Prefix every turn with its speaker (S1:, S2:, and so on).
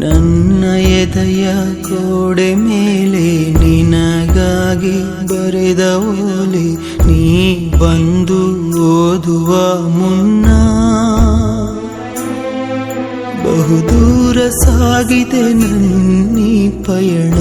S1: ನನ್ನ ಎದೆಯ ಗೋಡೆ ಮೇಲೆ ನಿನಗಾಗಿ ಬರೆದ ಓಲೆ, ನೀ ಬಂದು ಓದುವ ಮುನ್ನ ಬಹುದೂರ ಸಾಗಿದೆ ನನ್ನೀ ಪಯಣ.